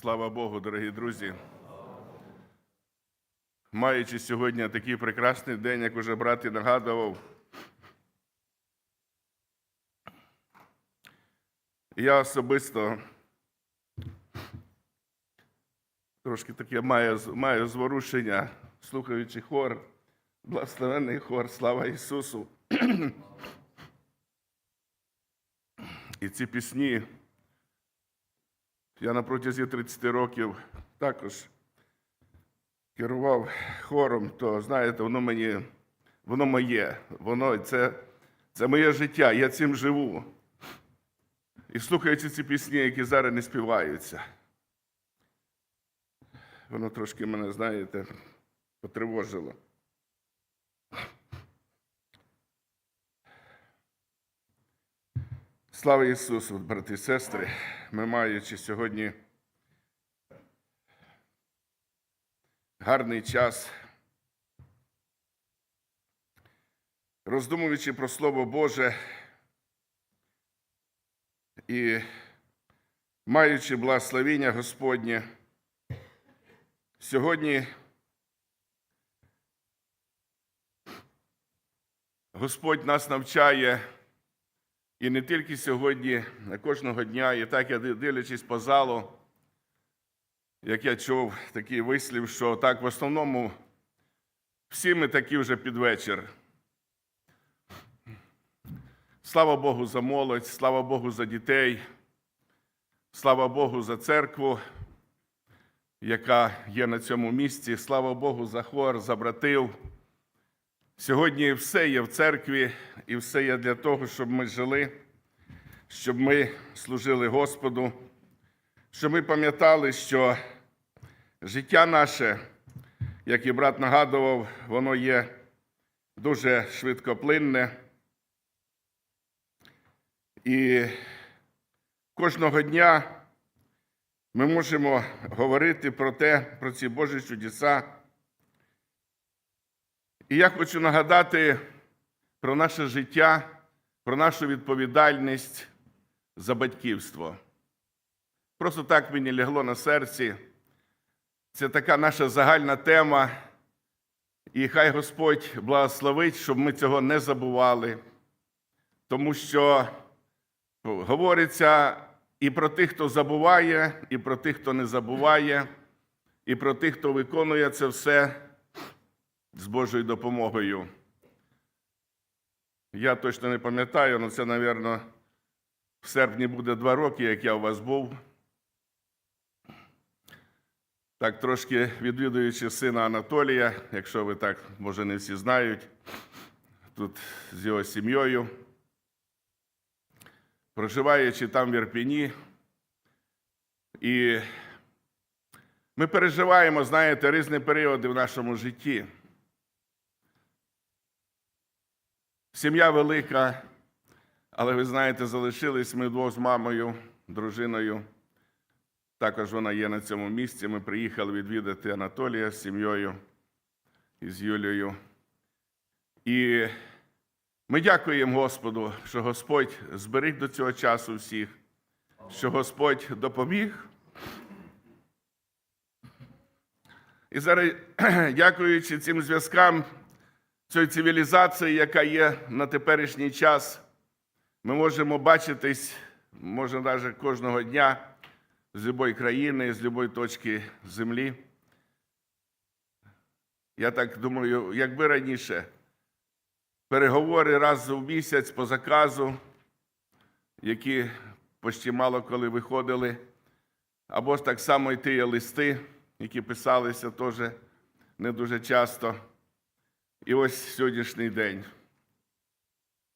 Слава Богу, дорогі друзі. Маючи сьогодні такий прекрасний день, як уже брат і нагадував, я особисто трошки таке маю, маю зворушення, слухаючи хор, благословенний хор, слава Ісусу. І ці пісні я на протязі 30 років також керував хором, то знаєте, воно мені, воно моє, воно це, це моє життя, я цим живу. І слухаючи ці пісні, які зараз не співаються, воно трошки мене, знаєте, потривожило. Слава Ісусу, брати і сестри, ми маючи сьогодні гарний час, роздумуючи про Слово Боже і маючи благословіння Господнє, сьогодні Господь нас навчає. І не тільки сьогодні, а кожного дня, і так я дивлячись по залу, як я чув такий вислів, що так в основному всі ми такі вже під вечір. Слава Богу за молодь, слава Богу за дітей, слава Богу за церкву, яка є на цьому місці, слава Богу за хор, за братів. Сьогодні все є в церкві, і все є для того, щоб ми жили, щоб ми служили Господу, щоб ми пам'ятали, що життя наше, як і брат нагадував, воно є дуже швидкоплинне. І кожного дня ми можемо говорити про те, про ці Божі чудеса. І я хочу нагадати про наше життя, про нашу відповідальність за батьківство. Просто так мені лягло на серці. Це така наша загальна тема. І хай Господь благословить, щоб ми цього не забували, тому що говориться і про тих, хто забуває, і про тих, хто не забуває, і про тих, хто виконує це все з Божою допомогою. Я точно не пам'ятаю, але це, мабуть, в серпні буде два роки, як я у вас був. Так, трошки відвідуючи сина Анатолія, якщо ви так, може, не всі знають, тут з його сім'єю, проживаючи там в Ірпіні, і ми переживаємо, знаєте, різні періоди в нашому житті. Сім'я велика, але ви знаєте, залишились ми двох з мамою, дружиною. Також вона є на цьому місці. Ми приїхали відвідати Анатолія з сім'єю і з Юлією. І ми дякуємо Господу, що Господь зберіг до цього часу всіх, що Господь допоміг. І зараз, дякуючи цим зв'язкам, цієї цивілізації, яка є на теперішній час, ми можемо бачитись, може, навіть кожного дня з будь-якої країни, з будь-якої точки землі. Я так думаю, якби раніше переговори раз у місяць по заказу, які почти мало коли виходили, або ж так само йти є листи, які писалися теж не дуже часто. І ось сьогоднішній день.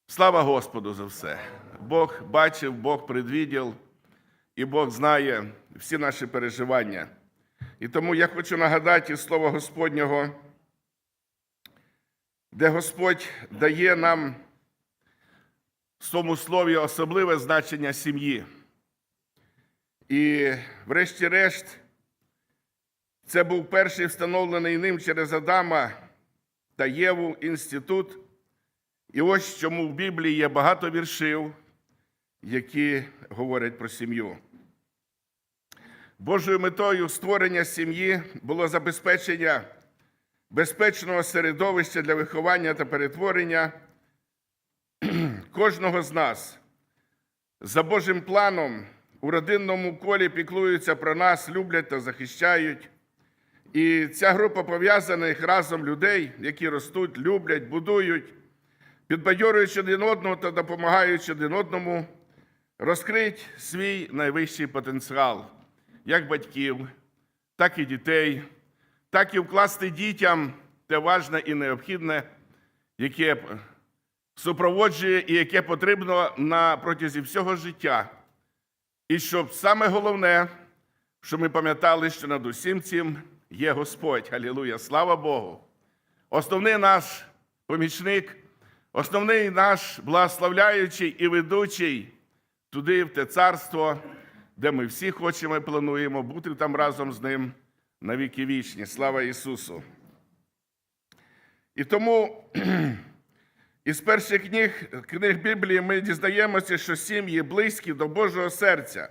Слава Господу за все. Бог бачив, Бог предвідів, і Бог знає всі наші переживання. І тому я хочу нагадати із Слова Господнього, де Господь дає нам в своєму слові особливе значення сім'ї. І, врешті-решт, це був перший встановлений ним через Адама та Єву інститут. І ось чому в Біблії є багато віршів, які говорять про сім'ю. Божою метою створення сім'ї було забезпечення безпечного середовища для виховання та перетворення кожного з нас. За Божим планом у родинному колі піклуються про нас, люблять та захищають. І ця група пов'язаних разом людей, які ростуть, люблять, будують, підбадьорюючи один одного та допомагаючи один одному, розкрить свій найвищий потенціал як батьків, так і дітей, так і вкласти дітям те важне і необхідне, яке супроводжує і яке потрібно на протязі всього життя. І щоб саме головне, що ми пам'ятали, що над усім цим є Господь. Алілуя! Слава Богу! Основний наш помічник, основний наш благословляючий і ведучий туди, в те царство, де ми всі хочемо і плануємо бути там разом з ним на віки вічні. Слава Ісусу! І тому із перших книг, книг Біблії ми дізнаємося, що сім'ї близькі до Божого серця.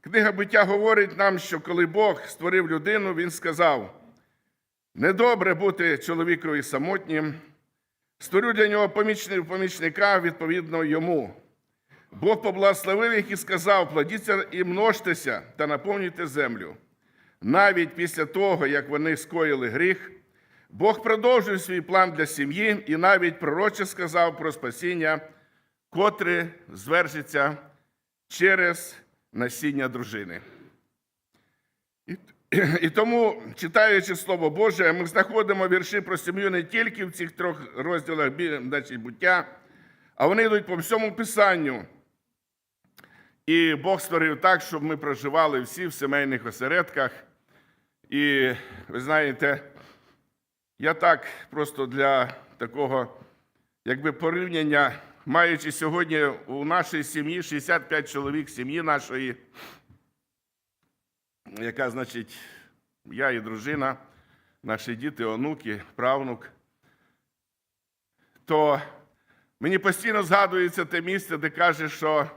Книга буття говорить нам, що коли Бог створив людину, Він сказав: недобре бути чоловікові самотнім, створю для нього помічни- помічника відповідно йому. Бог поблагословив їх і сказав: плодіться і множтеся та наповнюйте землю. Навіть після того, як вони скоїли гріх, Бог продовжив свій план для сім'ї і навіть пророче сказав про спасіння, котре звершиться через насіння дружини. І, і тому, читаючи Слово Боже, ми знаходимо вірші про сім'ю не тільки в цих трьох розділах значить, буття, а вони йдуть по всьому Писанню. І Бог створив так, щоб ми проживали всі в сімейних осередках. І ви знаєте, я так просто для такого, якби порівняння, маючи сьогодні у нашій сім'ї 65 чоловік сім'ї нашої, яка, значить, я і дружина, наші діти, онуки, правнук, то мені постійно згадується те місце, де каже, що,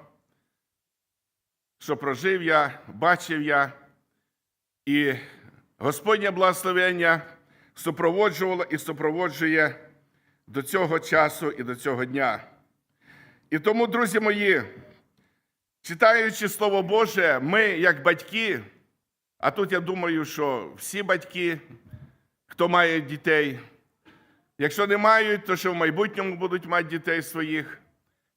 що прожив я, бачив я, і Господнє благословення супроводжувало і супроводжує до цього часу і до цього дня. І тому, друзі мої, читаючи Слово Боже, ми, як батьки, а тут я думаю, що всі батьки, хто має дітей, якщо не мають, то що в майбутньому будуть мати дітей своїх.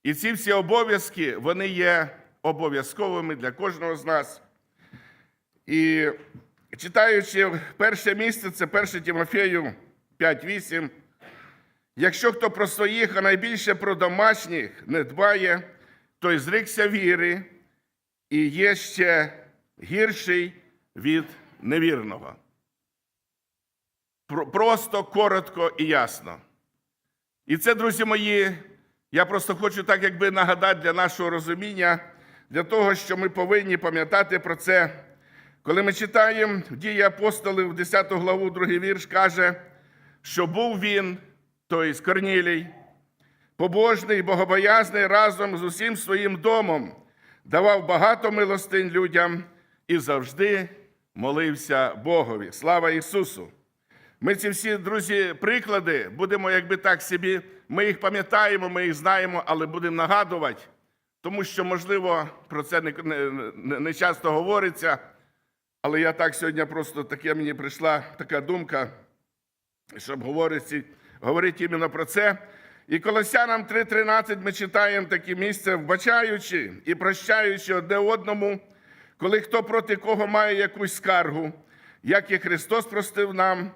І ці всі обов'язки, вони є обов'язковими для кожного з нас. І читаючи перше місце, це 1 Тимофею 5.8. Якщо хто про своїх, а найбільше про домашніх не дбає, той зрікся віри і є ще гірший від невірного. Просто, коротко і ясно. І це, друзі мої, я просто хочу так, якби нагадати для нашого розуміння, для того, що ми повинні пам'ятати про це. Коли ми читаємо дії апостолів, 10 главу, другий вірш, каже, що був він, тобто Корнілій, побожний, богобоязний разом з усім своїм домом, давав багато милостинь людям і завжди молився Богові. Слава Ісусу! Ми ці всі, друзі, приклади будемо, якби так собі, ми їх пам'ятаємо, ми їх знаємо, але будемо нагадувати, тому що, можливо, про це не, не, не- не часто говориться. Але я так сьогодні просто таке мені прийшла така думка, щоб говорити, говорити іменно про це. І Колосянам 3.13 ми читаємо таке місце, вбачаючи і прощаючи одне одному, коли хто проти кого має якусь скаргу, як і Христос простив нам,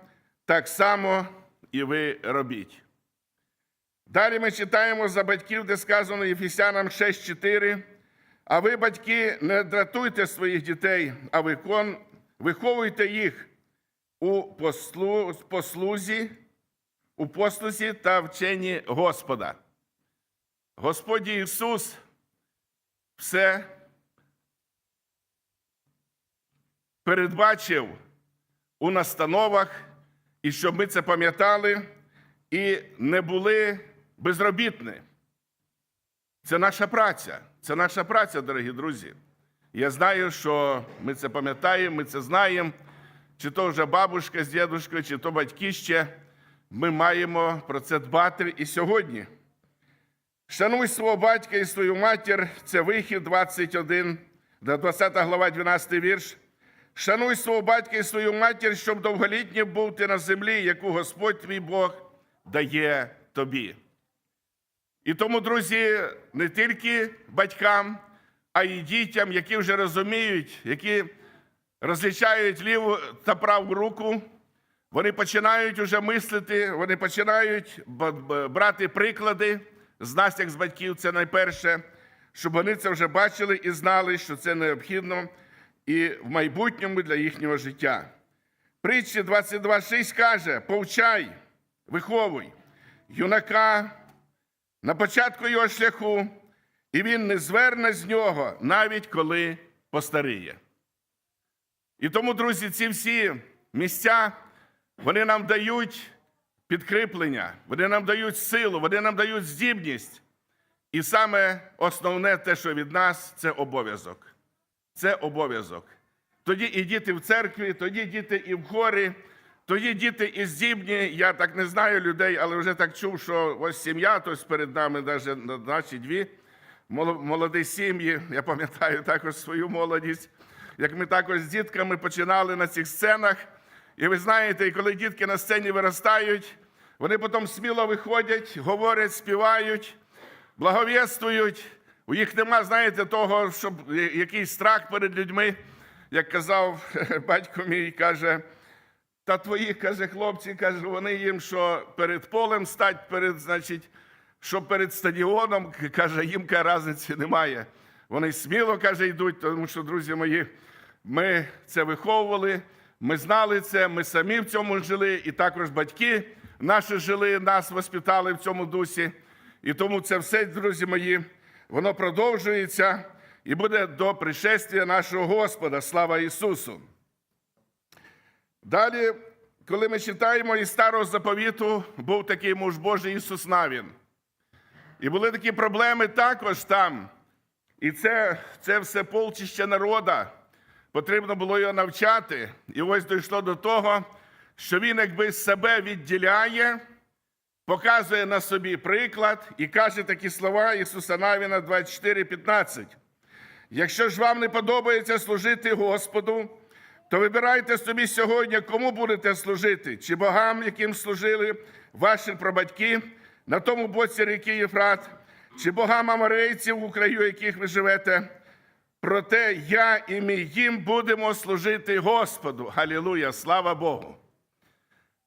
так само і ви робіть. Далі ми читаємо за батьків, де сказано Єфесянам 6.4. А ви, батьки, не дратуйте своїх дітей, а викон, виховуйте їх у послу, послузі, у послузі та вченні Господа. Господь Ісус все передбачив у настановах, і щоб ми це пам'ятали і не були безробітні. Це наша праця. Це наша праця, дорогі друзі. Я знаю, що ми це пам'ятаємо, ми це знаємо. Чи то вже бабушка з дідушкою, чи то батьки ще. Ми маємо про це дбати і сьогодні. Шануй свого батька і свою матір, це вихід 21, 20 глава, 12 вірш. Шануй свого батька і свою матір, щоб довголітнім був ти на землі, яку Господь твій Бог дає тобі. І тому, друзі, не тільки батькам, а й дітям, які вже розуміють, які розлічають ліву та праву руку, вони починають уже мислити, вони починають брати приклади з нас, як з батьків, це найперше, щоб вони це вже бачили і знали, що це необхідно і в майбутньому для їхнього життя. Притчі 22.6 каже: повчай, виховуй юнака на початку його шляху, і він не зверне з нього, навіть коли постаріє. І тому, друзі, ці всі місця вони нам дають підкріплення, вони нам дають силу, вони нам дають здібність. І саме основне те, що від нас, це обов'язок. Це обов'язок. Тоді і діти в церкві, тоді діти і в хорі, тоді діти і здібні. Я так не знаю людей, але вже так чув, що ось сім'я, тобто перед нами навіть наші дві моло- молоді сім'ї. Я пам'ятаю також свою молодість, як ми також з дітками починали на цих сценах. І ви знаєте, коли дітки на сцені виростають, вони потім сміло виходять, говорять, співають, благовєствують. У їх нема, знаєте, того, щоб якийсь страх перед людьми, як казав батько мій, каже. Та твої, каже, хлопці, каже, вони їм, що перед полем стать, перед, значить, що перед стадіоном, каже, їм каже, різниці немає. Вони сміло, каже, йдуть, тому що, друзі мої, ми це виховували, ми знали це, ми самі в цьому жили, і також батьки наші жили, нас воспитали в цьому дусі. І тому це все, друзі мої, воно продовжується і буде до пришестя нашого Господа. Слава Ісусу! Далі, коли ми читаємо із старого заповіту, був такий муж Божий Ісус Навін. І були такі проблеми також там. І це, це все полчище народа. Потрібно було його навчати. І ось дійшло до того, що він якби себе відділяє, показує на собі приклад і каже такі слова Ісуса Навіна 24,15. Якщо ж вам не подобається служити Господу, то вибирайте собі сьогодні, кому будете служити, чи богам, яким служили ваші прабатьки на тому боці ріки Єфрат, чи богам аморейців, у краю яких ви живете. Проте я і мій їм будемо служити Господу. Галілуя, слава Богу.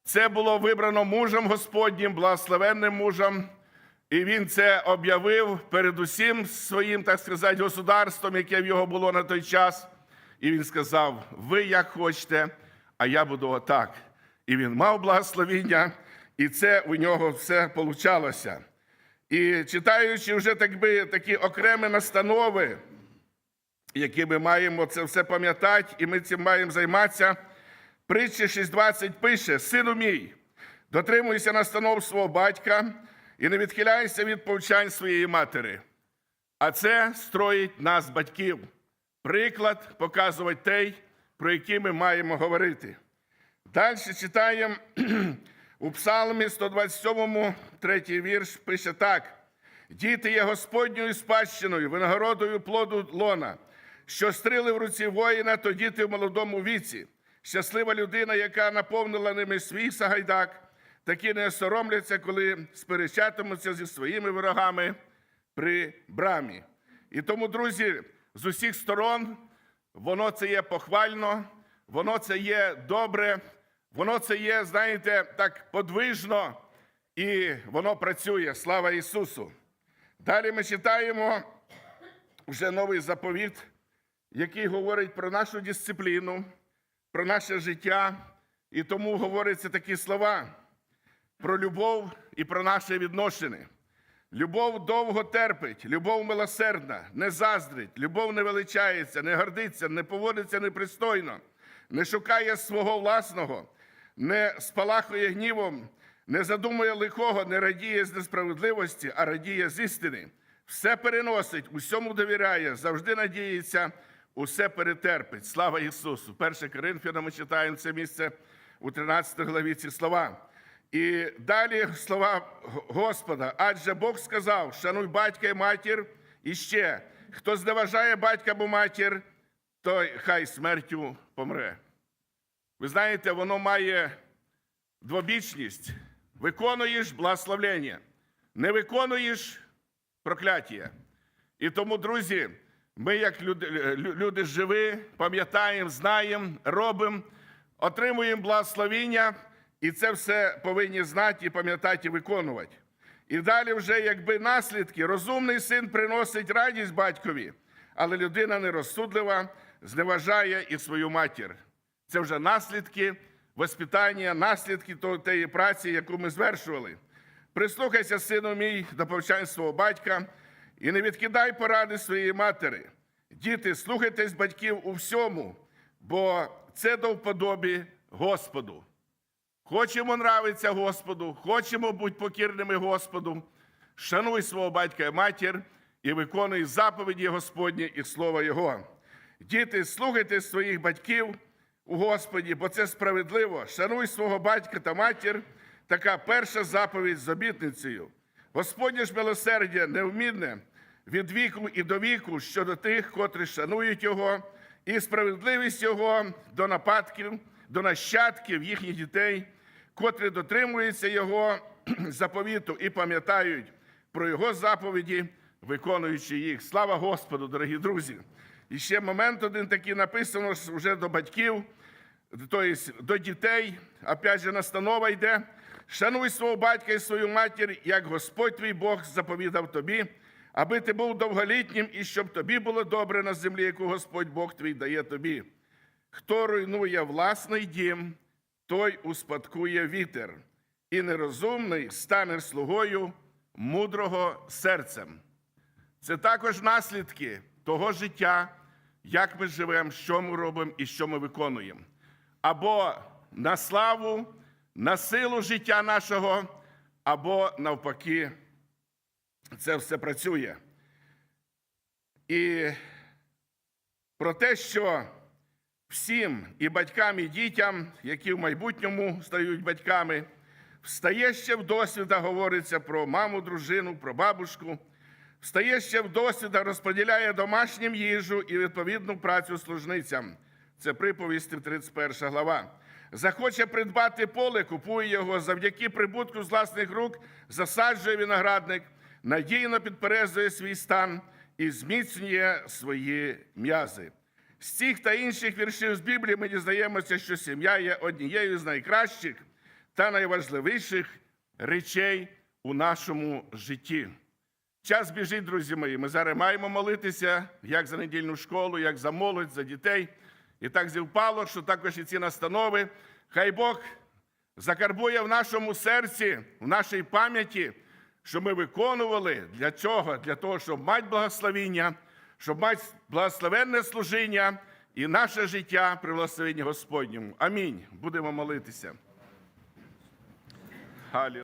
Це було вибрано мужем Господнім, благословенним мужем, і він це об'явив перед усім своїм, так сказати, государством, яке в його було на той час. І він сказав: ви як хочете, а я буду отак. І він мав благословіння, і це у нього все получалося. І читаючи вже так би, такі окремі настанови, які ми маємо це все пам'ятати, і ми цим маємо займатися. Притчі 6.20 пише: Сину мій, дотримуйся настанов свого батька і не відхиляйся від повчань своєї матері. А це строїть нас, батьків. Приклад показувати той, про який ми маємо говорити. Далі читаємо у Псалмі 127, третій вірш, пише так: Діти є Господньою спадщиною, винагородою плоду лона, що стріли в руці воїна, то діти в молодому віці. Щаслива людина, яка наповнила ними свій сагайдак, такі не соромляться, коли сперечатимуться зі своїми ворогами при брамі. І тому, друзі, з усіх сторон воно це є похвально, воно це є добре, воно це є, знаєте, так подвижно, і воно працює. Слава Ісусу! Далі ми читаємо вже новий заповіт, який говорить про нашу дисципліну, про наше життя, і тому говоряться такі слова про любов і про наше відношення. Любов довго терпить, любов милосердна, не заздрить, любов не величається, не гордиться, не поводиться непристойно, не шукає свого власного, не спалахує гнівом, не задумує лихого, не радіє з несправедливості, а радіє з істини. Все переносить, усьому довіряє, завжди надіється, усе перетерпить. Слава Ісусу! 1 Коринфянам ми читаємо це місце у 13 главі ці слова. І далі слова Господа. Адже Бог сказав: шануй батька і матір, і ще хто зневажає батька або матір, той хай смертю помре. Ви знаєте, воно має двобічність. Виконуєш благословлення, не виконуєш прокляття. І тому, друзі, ми, як люди, люди живі, пам'ятаємо, знаємо, робимо, отримуємо благословіння, і це все повинні знати і пам'ятати і виконувати. І далі, вже якби наслідки, розумний син приносить радість батькові, але людина нерозсудлива зневажає і свою матір. Це вже наслідки воспитання, наслідки тієї праці, яку ми звершували. Прислухайся, сину мій, до повчань свого батька, і не відкидай поради своєї матері. Діти, слухайтесь батьків у всьому, бо це до вподобі Господу. Хочемо нравиться Господу, хочемо бути покірними Господу. Шануй свого батька і матір і виконуй заповіді Господні і слово Його. Діти, слухайте своїх батьків у Господі, бо це справедливо. Шануй свого батька та матір. Така перша заповідь з обітницею. Господнє ж милосердя невмінне від віку і до віку щодо тих, котрі шанують Його, і справедливість Його до нападків, до нащадків їхніх дітей, котрі дотримуються Його заповіту і пам'ятають про Його заповіді, виконуючи їх. Слава Господу, дорогі друзі! І ще момент один такий написано вже до батьків, тобто до дітей, опять же, настанова йде. Шануй свого батька і свою матір, як Господь твій Бог заповідав тобі, аби ти був довголітнім і щоб тобі було добре на землі, яку Господь Бог твій дає тобі. Хто руйнує власний дім, той успадкує вітер, і нерозумний стане слугою мудрого серцем. Це також наслідки того життя, як ми живемо, що ми робимо і що ми виконуємо. Або на славу, на силу життя нашого, або навпаки, це все працює. І про те, що всім і батькам, і дітям, які в майбутньому стають батьками, встає ще в досвіда, говориться про маму, дружину, про бабушку, встає ще в досвіда, розподіляє домашнім їжу і відповідну працю служницям. Це приповісти 31 глава. Захоче придбати поле, купує його завдяки прибутку з власних рук, засаджує виноградник, надійно підперезує свій стан і зміцнює свої м'язи. З цих та інших віршів з Біблії ми дізнаємося, що сім'я є однією з найкращих та найважливіших речей у нашому житті. Час біжить, друзі мої. Ми зараз маємо молитися як за недільну школу, як за молодь, за дітей. І так зівпало, що також і ці настанови. Хай Бог закарбує в нашому серці, в нашій пам'яті, що ми виконували для цього, Для того, щоб мати благословіння, щоб мати благословенне служіння і наше життя при благословенні Господньому. Амінь. Будемо молитися.